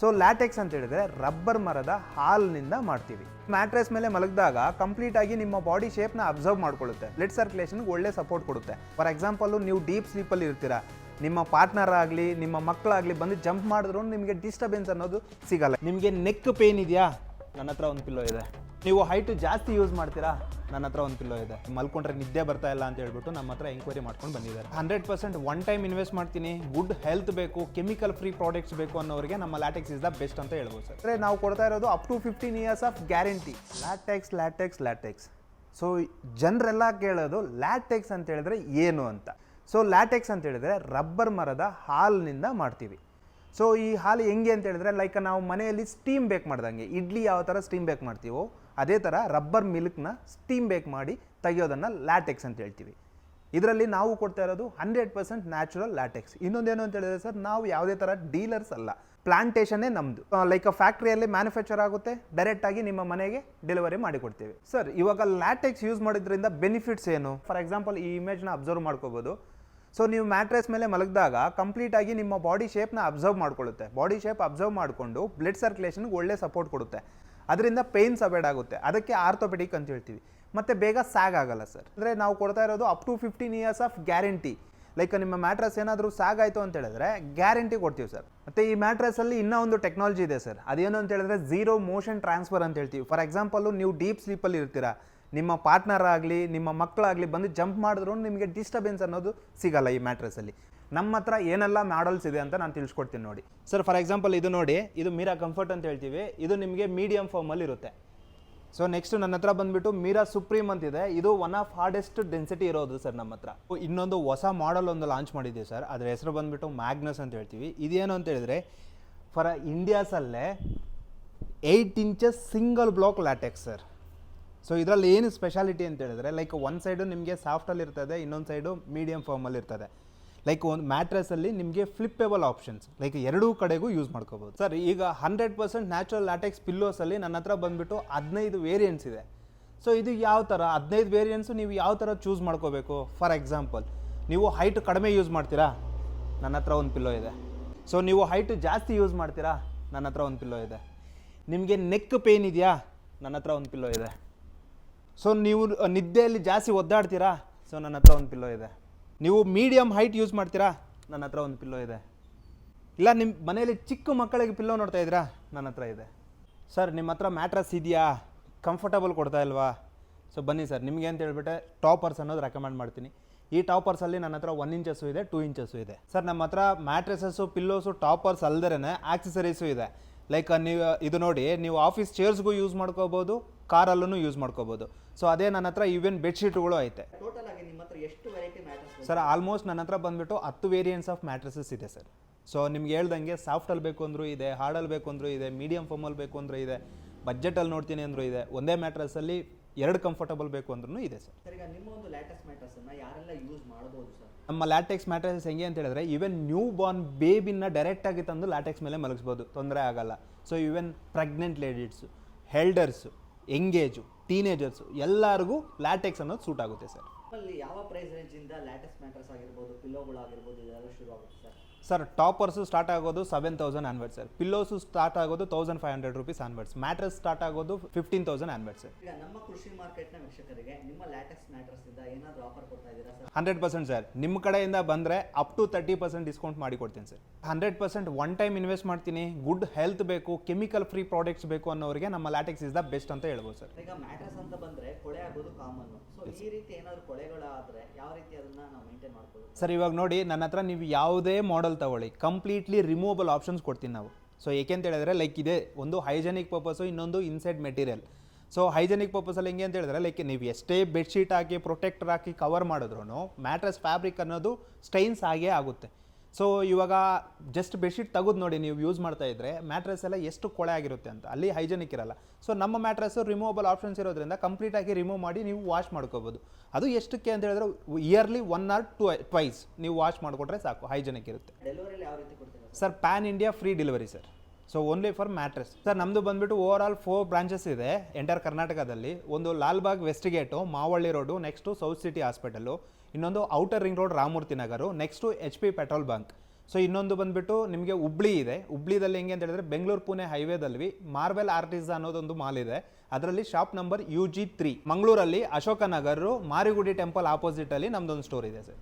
So latex ಅಂತ ಹೇಳಿದ್ರೆ rubber ಮರದ ಹಾಲ್ನಿಂದ ಮಾಡ್ತೀವಿ. ಮ್ಯಾಟ್ರೆಸ್ ಮೇಲೆ ಮಲಗಿದಾಗ ಕಂಪ್ಲೀಟ್ ಆಗಿ ನಿಮ್ಮ ಬಾಡಿ ಶೇಪ್ನ ಅಬ್ಸರ್ವ್ ಮಾಡ್ಕೊಳ್ಳುತ್ತೆ. ಬ್ಲಡ್ ಸರ್ಕ್ಯುಲೇಷನ್ಗೆ ಒಳ್ಳೆ ಸಪೋರ್ಟ್ ಕೊಡುತ್ತೆ. ಫಾರ್ ಎಕ್ಸಾಂಪಲ್ ನೀವು ಡೀಪ್ ಸ್ಲೀಪಲ್ಲಿ ಇರ್ತೀರಾ. ನಿಮ್ಮ ಪಾರ್ಟ್ನರ್ ಆಗಲಿ, ನಿಮ್ಮ ಮಕ್ಕಳಾಗಲಿ ಬಂದು ಜಂಪ್ ಮಾಡಿದ್ರು ನಿಮಗೆ ಡಿಸ್ಟರ್ಬೆನ್ಸ್ ಅನ್ನೋದು ಸಿಗಲ್ಲ. ನಿಮಗೆ ನೆಕ್ ಪೇನ್ ಇದೆಯಾ? ನನ್ನ ಹತ್ರ ಒಂದು ಪಿಲ್ಲೋ ಇದೆ. ನೀವು ಹೈಟ್ ಜಾಸ್ತಿ ಯೂಸ್ ಮಾಡ್ತೀರಾ? ನನ್ನ ಹತ್ರ ಒಂದು ಪಿಲ್ಲೋ ಇದೆ. ಮಲ್ಕೊಂಡ್ರೆ ನಿದ್ದೆ ಬರ್ತಾ ಇಲ್ಲ ಅಂತ ಹೇಳ್ಬಿಟ್ಟು ನಮ್ಮ ಹತ್ರ ಎಂಕ್ವೈರಿ ಮಾಡ್ಕೊಂಡು ಬಂದಿದ್ದಾರೆ. Hundred percent one time invest ಮಾಡ್ತೀನಿ. ಗುಡ್ ಹೆಲ್ತ್ ಬೇಕು ಕೆಮಿಕಲ್ ಫ್ರೀ ಪ್ರಾಡಕ್ಟ್ಸ್ ಬೇಕು ಅನ್ನೋರಿಗೆ ನಮ್ಮ ಲ್ಯಾಟೆಕ್ಸ್ ಇಸ್ ದ ಬೆಸ್ಟ್ ಅಂತ ಹೇಳ್ಬೋದು ಸರ್. ಅಂದರೆ ನಾವು ಕೊಡ್ತಾ ಇರೋದು up to fifteen years of guarantee latex latex latex so ಜನರೆಲ್ಲ ಕೇಳೋದು ಲ್ಯಾಟೆಕ್ಸ್ ಅಂತ ಹೇಳಿದ್ರೆ ಏನು ಅಂತ? ಸೊ ಲ್ಯಾಟೆಕ್ಸ್ ಅಂತ ಹೇಳಿದ್ರೆ ರಬ್ಬರ್ ಮರದ ಹಾಲಿನಿಂದ ಮಾಡ್ತೀವಿ. ಸೊ ಈ ಹಾಲು ಹೆಂಗೆ ಅಂತ ಹೇಳಿದ್ರೆ ಲೈಕ್ ನಾವು ಮನೆಯಲ್ಲಿ ಸ್ಟೀಮ್ ಬೇಕ್ ಮಾಡ್ದಂಗೆ. ಇಡ್ಲಿ ಯಾವ ಥರ ಸ್ಟೀಮ್ ಬೇಕ್ ಮಾಡ್ತೀವೋ, ಅದೇ ಥರ ರಬ್ಬರ್ ಮಿಲ್ಕ್ನ ಸ್ಟೀಮ್ ಬೇಕ್ ಮಾಡಿ ತೆಗಿಯೋದನ್ನು ಲ್ಯಾಟೆಕ್ಸ್ ಅಂತ ಹೇಳ್ತೀವಿ. ಇದರಲ್ಲಿ ನಾವು ಕೊಡ್ತಾ ಇರೋದು ಹಂಡ್ರೆಡ್ ಪರ್ಸೆಂಟ್ ನ್ಯಾಚುರಲ್ ಲ್ಯಾಟೆಕ್ಸ್ ಇನ್ನೊಂದೇನು ಅಂತ ಹೇಳಿದ್ರೆ ಸರ್, ನಾವು ಯಾವುದೇ ಥರ ಡೀಲರ್ಸ್ ಅಲ್ಲ. ಪ್ಲಾಂಟೇಷನ್ನೇ ನಮ್ಮದು ಲೈಕ್ ಫ್ಯಾಕ್ಟ್ರಿಯಲ್ಲಿ ಮ್ಯಾನುಫ್ಯಾಕ್ಚರ್ ಆಗುತ್ತೆ. ಡೈರೆಕ್ಟಾಗಿ ನಿಮ್ಮ ಮನೆಗೆ ಡೆಲಿವರಿ ಮಾಡಿಕೊಡ್ತೀವಿ ಸರ್, ಇವಾಗ ಲ್ಯಾಟೆಕ್ಸ್ ಯೂಸ್ ಮಾಡೋದ್ರಿಂದ ಬೆನಿಫಿಟ್ಸ್ ಏನು? ಫಾರ್ ಎಕ್ಸಾಂಪಲ್ ಈ ಇಮೇಜ್ನ ಅಬ್ಸರ್ವ್ ಮಾಡ್ಕೋಬೋದು. ಸೊ ನೀವು ಮ್ಯಾಟ್ರೆಸ್ ಮೇಲೆ ಮಲಗಿದಾಗ ಕಂಪ್ಲೀಟ್ ಆಗಿ ನಿಮ್ಮ ಬಾಡಿ ಶೇಪ್ನ ಅಬ್ಸರ್ವ್ ಮಾಡ್ಕೊಳ್ಳುತ್ತೆ. ಬಾಡಿ ಶೇಪ್ ಅಬ್ಸರ್ವ್ ಮಾಡಿಕೊಂಡು ಬ್ಲಡ್ ಸರ್ಕ್ಯುಲೇಷನ್ಗೆ ಒಳ್ಳೆ ಸಪೋರ್ಟ್ ಕೊಡುತ್ತೆ. ಅದರಿಂದ ಪೇಯ್ನ್ಸ್ ಅವಾಯ್ಡ್ ಆಗುತ್ತೆ. ಅದಕ್ಕೆ ಆರ್ಥೋಪೆಡಿಕ್ ಅಂತ ಹೇಳ್ತೀವಿ. ಮತ್ತು ಬೇಗ ಸ್ಯಾಗ್ ಆಗಲ್ಲ ಸರ್ ಅಂದರೆ ನಾವು ಕೊಡ್ತಾ ಇರೋದು up to fifteen years of guarantee like ನಿಮ್ಮ ಮ್ಯಾಟ್ರಸ್ ಏನಾದರೂ ಸ್ಯಾಗ್ ಆಯಿತು ಅಂತ ಹೇಳಿದ್ರೆ ಗ್ಯಾರಂಟಿ ಕೊಡ್ತೀವಿ ಸರ್ ಮತ್ತು ಈ ಮ್ಯಾಟ್ರಸಲ್ಲಿ ಇನ್ನೂ ಒಂದು ಟೆಕ್ನಾಲಜಿ ಇದೆ ಸರ್ ಅದೇನು ಅಂತ ಹೇಳಿದ್ರೆ ಝೀರೋ ಮೋಷನ್ ಟ್ರಾನ್ಸ್ಫರ್ ಅಂತ ಹೇಳ್ತೀವಿ. ಫಾರ್ ಎಕ್ಸಾಂಪಲ್ಲು ನೀವು ಡೀಪ್ ಸ್ಲೀಪಲ್ಲಿ ಇರ್ತೀರಾ. ನಿಮ್ಮ ಪಾರ್ಟ್ನರ್ ಆಗಲಿ, ನಿಮ್ಮ ಮಕ್ಕಳಾಗಲಿ ಬಂದು ಜಂಪ್ ಮಾಡಿದ್ರು ನಿಮಗೆ ಡಿಸ್ಟರ್ಬೆನ್ಸ್ ಅನ್ನೋದು ಸಿಗಲ್ಲ ಈ ಮ್ಯಾಟ್ರಸಲ್ಲಿ ನಮ್ಮ ಹತ್ರ ಏನೆಲ್ಲ ಮಾಡಲ್ಸ್ ಇದೆ ಅಂತ ನಾನು ತಿಳಿಸ್ಕೊಡ್ತೀನಿ ನೋಡಿ. ಸರ್ ಫಾರ್ ಎಕ್ಸಾಂಪಲ್ ಇದು ನೋಡಿ, ಇದು ಮೀರಾ ಕಂಫರ್ಟ್ ಅಂತ ಹೇಳ್ತೀವಿ. ಇದು ನಿಮಗೆ ಮೀಡಿಯಮ್ ಫಾರ್ಮಲ್ಲಿ ಇರುತ್ತೆ. ಸೊ ನೆಕ್ಸ್ಟ್ ನನ್ನ ಹತ್ರ ಬಂದ್ಬಿಟ್ಟು ಮೀರಾ ಸುಪ್ರೀಮ್ ಅಂತಿದೆ ಇದು. ಒನ್ ಆಫ್ ಹಾರ್ಡೆಸ್ಟ್ ಡೆನ್ಸಿಟಿ ಇರೋದು ಸರ್ ನಮ್ಮ ಹತ್ರ. ಇನ್ನೊಂದು ಹೊಸ ಮಾಡಲ್ ಒಂದು ಲಾಂಚ್ ಮಾಡಿದ್ದೀವಿ ಸರ್ ಅದರ ಹೆಸರು ಬಂದುಬಿಟ್ಟು ಮ್ಯಾಗ್ನಸ್ ಅಂತ ಹೇಳ್ತೀವಿ. ಇದೇನು ಅಂತ ಹೇಳಿದ್ರೆ for ಇಂಡಿಯಾಸಲ್ಲೇ eight inches single block latex sir so ಇದರಲ್ಲಿ ಏನು ಸ್ಪೆಷಾಲಿಟಿ ಅಂತ ಹೇಳಿದ್ರೆ ಲೈಕ್ ಒಂದು ಸೈಡು ನಿಮಗೆ ಸಾಫ್ಟಲ್ಲಿ ಇರ್ತದೆ, ಇನ್ನೊಂದು ಸೈಡು ಮೀಡಿಯಮ್ ಫಾರ್ಮಲ್ಲಿ ಇರ್ತದೆ. ಲೈಕ್ ಒಂದು ಮ್ಯಾಟ್ರಸಲ್ಲಿ ನಿಮಗೆ ಫ್ಲಿಪ್ಪೇಬಲ್ ಆಪ್ಷನ್ಸ್ ಲೈಕ್ ಎರಡೂ ಕಡೆಗೂ ಯೂಸ್ ಮಾಡ್ಕೋಬೋದು. ಸರ್ ಈಗ ಹಂಡ್ರೆಡ್ ಪರ್ಸೆಂಟ್ ನ್ಯಾಚುರಲ್ ಲ್ಯಾಟೆಕ್ಸ್ ಪಿಲ್ಲೋಸಲ್ಲಿ ನನ್ನ ಹತ್ರ ಬಂದುಬಿಟ್ಟು ಹದಿನೈದು ವೇರಿಯಂಟ್ಸ್ ಇದೆ. ಸೊ ಇದು ಯಾವ ಥರ ಹದಿನೈದು ವೇರಿಯಂಟ್ಸು ನೀವು ಯಾವ ಥರ ಚೂಸ್ ಮಾಡ್ಕೋಬೇಕು? ಫಾರ್ ಎಕ್ಸಾಂಪಲ್ ನೀವು ಹೈಟ್ ಕಡಿಮೆ ಯೂಸ್ ಮಾಡ್ತೀರಾ? ನನ್ನ ಹತ್ರ ಒಂದು ಪಿಲ್ಲೋ ಇದೆ. ಸೊ ನೀವು ಹೈಟ್ ಜಾಸ್ತಿ ಯೂಸ್ ಮಾಡ್ತೀರಾ? ನನ್ನ ಹತ್ರ ಒಂದು ಪಿಲ್ಲೋ ಇದೆ. ನಿಮಗೆ ನೆಕ್ ಪೇನ್ ಇದೆಯಾ? ನನ್ನ ಹತ್ರ ಒಂದು ಪಿಲ್ಲೋ ಇದೆ. ಸೊ ನೀವು ನಿದ್ದೆಯಲ್ಲಿ ಜಾಸ್ತಿ ಒದ್ದಾಡ್ತೀರಾ? ಸೊ ನನ್ನ ಹತ್ರ ಒಂದು ಪಿಲ್ಲೋ ಇದೆ. ನೀವು ಮೀಡಿಯಮ್ ಹೈಟ್ ಯೂಸ್ ಮಾಡ್ತೀರಾ? ನನ್ನ ಹತ್ರ ಒಂದು ಪಿಲ್ಲೋ ಇದೆ. ಇಲ್ಲ ನಿಮ್ಮ ಮನೆಯಲ್ಲಿ ಚಿಕ್ಕ ಮಕ್ಕಳಿಗೆ ಪಿಲ್ಲೋ ನೋಡ್ತಾ ಇದ್ದೀರಾ? ನನ್ನ ಹತ್ರ ಇದೆ. ಸರ್ ನಿಮ್ಮ ಹತ್ರ ಮ್ಯಾಟ್ರಸ್ ಇದೆಯಾ? ಕಂಫರ್ಟಬಲ್ ಕೊಡ್ತಾ ಇಲ್ವಾ? ಸೊ ಬನ್ನಿ ಸರ್ ನಿಮಗೆ ಅಂತ ಹೇಳ್ಬಿಟ್ಟೆ ಟಾಪರ್ಸ್ ಅನ್ನೋದು ರೆಕಮೆಂಡ್ ಮಾಡ್ತೀನಿ. ಈ ಟಾಪರ್ಸಲ್ಲಿ ನನ್ನ ಹತ್ರ ಒನ್ ಇಂಚಸ್ಸು ಇದೆ ಟೂ ಇಂಚಸ್ಸು ಇದೆ. ಸರ್ ನಮ್ಮ ಹತ್ರ ಮ್ಯಾಟ್ರೆಸಸ್ಸು ಪಿಲ್ಲೋಸು ಟಾಪರ್ಸ್ ಅಲ್ದೇ ಆಕ್ಸೆಸರೀಸು ಇದೆ. ಲೈಕ್ ನೀವು ಇದು ನೋಡಿ ನೀವು ಆಫೀಸ್ ಚೇರ್ಸ್ಗೂ ಯೂಸ್ ಮಾಡ್ಕೋಬೋದು ಕಾರಲ್ಲೂ ಯೂಸ್ ಮಾಡ್ಕೋಬೋದು. ಸೊ ಅದೇ ನನ್ನ ಹತ್ರ ಈವನ್ ಬೆಡ್ಶೀಟ್ಗಳು ಐತೆ. ಸರ್ ಆಲ್ಮೋಸ್ಟ್ ನನ್ನ ಹತ್ರ ಬಂದ್ಬಿಟ್ಟು ಹತ್ತು ವೇರಿಯಂಟ್ಸ್ ಆಫ್ ಮ್ಯಾಟ್ರಸಸ್ ಇದೆ ಸರ್ ಸೊ ನಿಮ್ಗೆ ಹೇಳ್ದಂಗೆ ಸಾಫ್ಟಲ್ಲಿ ಬೇಕು ಅಂದರೂ ಇದೆ ಹಾರ್ಡಲ್ಲಿ ಬೇಕು ಅಂದರೂ ಇದೆ ಮೀಡಿಯಮ್ ಫಾರ್ಮಲ್ಲಿ ಬೇಕು ಅಂದರೂ ಇದೆ ಬಜೆಟಲ್ಲಿ ನೋಡ್ತೀನಿ ಅಂದರೂ ಇದೆ. ಒಂದೇ ಮ್ಯಾಟ್ರಸಲ್ಲಿ ಎರಡು ಕಂಫರ್ಟಬಲ್ ಬೇಕು ಅಂದ್ರೂ ಇದೆ ಸರ್. ಸರ್ ಈಗ ನಿಮ್ಮ ಒಂದು ಲ್ಯಾಟೆಕ್ಸ್ ಯಾರೆಲ್ಲ ಯೂಸ್ ಸರ್? ನಮ್ಮ ಲ್ಯಾಟೆಕ್ಸ್ ಮ್ಯಾಟ್ರಸಸ್ ಹೆಂಗೆ ಅಂತ ಹೇಳಿದ್ರೆ ಈವನ್ ನ್ಯೂ ಬಾರ್ನ್ ಬೇಬಿನ ಡೈರೆಕ್ಟಾಗಿ ತಂದು ಲ್ಯಾಟೆಕ್ಸ್ ಮೇಲೆ ಮಲಗಿಸ್ಬೋದು. ತೊಂದರೆ ಆಗಲ್ಲ. So even pregnant ladies elders engage teenagers ಎಲ್ಲರಿಗೂ ಲ್ಯಾಟೆಕ್ಸ್ ಅನ್ನೋದು ಸೂಟ್ ಆಗುತ್ತೆ ಸರ್. ಅಲ್ಲಿ ಯಾವ ಪ್ರೈಸ್ ರೇಂಜಿಂದ ಲ್ಯಾಟೆಕ್ಸ್ ಮ್ಯಾಟ್ರೆಸ್ ಆಗಿರ್ಬೋದು ಪಿಲ್ಲೋಗಳಾಗಿರ್ಬೋದು ಇದೆಲ್ಲ ಶುರು ಆಗುತ್ತೆ ಸರ್? ಸರ್ ಟಾಪರ್ಸು ಸ್ಟಾರ್ಟ್ ಆಗೋದು seven thousand onward sir. Pillows start ಆಗೋದು thousand five hundred rupees onwards mattress start ಆಗೋದು ಫಿಫ್ಟೀನ್ ತೌಸಂಡ್ ಆನ್ವರ್ಡ್ ಸರ್. ಈಗ ನಮ್ಮ ಕೃಷಿ ಮಾರ್ಕೆಟ್ನ ವೀಕ್ಷಕರಿಗೆ ನಿಮ್ಮ ಲ್ಯಾಟೆಕ್ಸ್ ಮ್ಯಾಟರ್ಸ್ ಇಂದ ಏನಾದರೂ ಆಫರ್ ಕೊಡ್ತಾ ಇದ್ದೀರಾ ಸರ್? Hundred percent sir. ನಿಮ್ಮ ಕಡೆಯಿಂದ ಬಂದರೆ up to thirty percent discount ಮಾಡಿ ಕೊಡ್ತೀನಿ sir. Hundred percent one time invest ಮಾಡ್ತೀನಿ. ಗುಡ್ ಹೆಲ್ತ್ ಬೇಕು ಕೆಮಿಕಲ್ ಫ್ರೀ ಪ್ರಾಡಕ್ಟ್ಸ್ ಬೇಕು ಅನ್ನೋರಿಗೆ ನಮ್ಮ ಲ್ಯಾಟೆಕ್ಸ್ ಇಸ್ ದ ಬೆಸ್ಟ್ ಅಂತ ಹೇಳ್ಬೋದು ಸರ್. ಈಗ ಮ್ಯಾಟ್ರಸ್ ಅಂತ ಬಂದ್ರೆ ಕೊಳೆ ಆಗೋದು ಕಾಮನ್ ಸೊ ಈ ರೀತಿ ಏನಾದರೂ ಕೊಳೆಗಳಾದ್ರೆ ಯಾವ ರೀತಿ ಅದನ್ನ ನಾವು ಮೇಂಟೈನ್ ಮಾಡ್ಕೊಳ್ಳೋದು ಸರ್ ಇವಾಗ ನೋಡಿ ನನ್ನ ಹತ್ರ ನೀವು ಯಾವುದೇ ಮಾಡೆಲ್ ತಗೊಳ್ಳಿ. ಕಂಪ್ಲೀಟ್ಲಿ ರಿಮೂವಬಲ್ ಆಪ್ಷನ್ಸ್ ಕೊಡ್ತೀನಿ ನಾವು. ಸೊ ಏಕೆಂತ ಹೇಳಿದ್ರೆ ಲೈಕ್ ಇದೆ, ಒಂದು ಹೈಜೆನಿಕ್ ಪರ್ಪಸು ಇನ್ನೊಂದು ಇನ್ಸೈಡ್ ಮೆಟೀರಿಯಲ್ ಸೊ ಹೈಜೆನಿಕ್ ಪರ್ಪಸಲ್ಲಿ ಹೆಂಗೆ ಅಂತ ಹೇಳಿದ್ರೆ ಲೈಕ್ ನೀವು ಎಷ್ಟೇ ಬೆಡ್ಶೀಟ್ ಹಾಕಿ ಪ್ರೊಟೆಕ್ಟರ್ ಹಾಕಿ ಕವರ್ ಮಾಡಿದ್ರು ಮ್ಯಾಟ್ರಸ್ ಫ್ಯಾಬ್ರಿಕ್ ಅನ್ನೋದು ಸ್ಟೈನ್ಸ್ ಆಗೇ ಆಗುತ್ತೆ. ಸೊ ಇವಾಗ ಜಸ್ಟ್ ಬೆಡ್ಶೀಟ್ ತೆಗೆದು ನೋಡಿ ನೀವು ಯೂಸ್ ಮಾಡ್ತಾ ಇದ್ರೆ ಮ್ಯಾಟ್ರೆಸ್ ಎಲ್ಲ ಎಷ್ಟು ಕೊಳೆ ಆಗಿರುತ್ತೆ ಅಂತ. ಅಲ್ಲಿ ಹೈಜೆನಿಕ್ ಇರಲ್ಲ. ಸೊ ನಮ್ಮ ಮ್ಯಾಟ್ರಸ್ಸು ರಿಮೂವಬಲ್ ಆಪ್ಷನ್ಸ್ ಇರೋದ್ರಿಂದ ಕಂಪ್ಲೀಟಾಗಿ ರಿಮೂವ್ ಮಾಡಿ ನೀವು ವಾಶ್ ಮಾಡ್ಕೋಬೋದು. ಅದು ಎಷ್ಟಕ್ಕೆ ಅಂತ ಹೇಳಿದ್ರೆ yearly one or two twice ನೀವು ವಾಶ್ ಮಾಡಿಕೊಟ್ರೆ ಸಾಕು ಹೈಜೆನಿಕ್ ಇರುತ್ತೆ. Sir pan India free delivery sir so only for mattress sir ನಮ್ಮದು ಬಂದ್ಬಿಟ್ಟು ಓವರ್ ಆಲ್ ಫೋರ್ ಬ್ರಾಂಚಸ್ ಇದೆ ಎಂಟರ್ ಕರ್ನಾಟಕದಲ್ಲಿ ಒಂದು Lalbagh west gate Mavalli road next south city hospital ಇನ್ನೊಂದು outer ring road Ramamurthy Nagar next H P petrol bunk so ಇನ್ನೊಂದು ಬಂದ್ಬಿಟ್ಟು ನಿಮಗೆ ಹುಬ್ಳಿ ಇದೆ. ಹುಬ್ಳಿದಲ್ಲಿ ಹೆಂಗೆ ಅಂತ ಹೇಳಿದ್ರೆ ಬೆಂಗಳೂರು ಪುಣೆ ಹೈವೇದಲ್ಲಿ ಮಾರ್ವೆಲ್ ಆರ್ಟಿಸ್ ಅನ್ನೋದೊಂದು ಮಾಲ್ ಇದೆ. ಅದರಲ್ಲಿ shop number U G three ಮಂಗಳೂರಲ್ಲಿ ಅಶೋಕ ನಗರು ಮಾರಿಗುಡಿ ಟೆಂಪಲ್ ಆಪೋಸಿಟ್ ಅಲ್ಲಿ ನಮ್ದೊಂದು ಸ್ಟೋರ್ ಇದೆ ಸರ್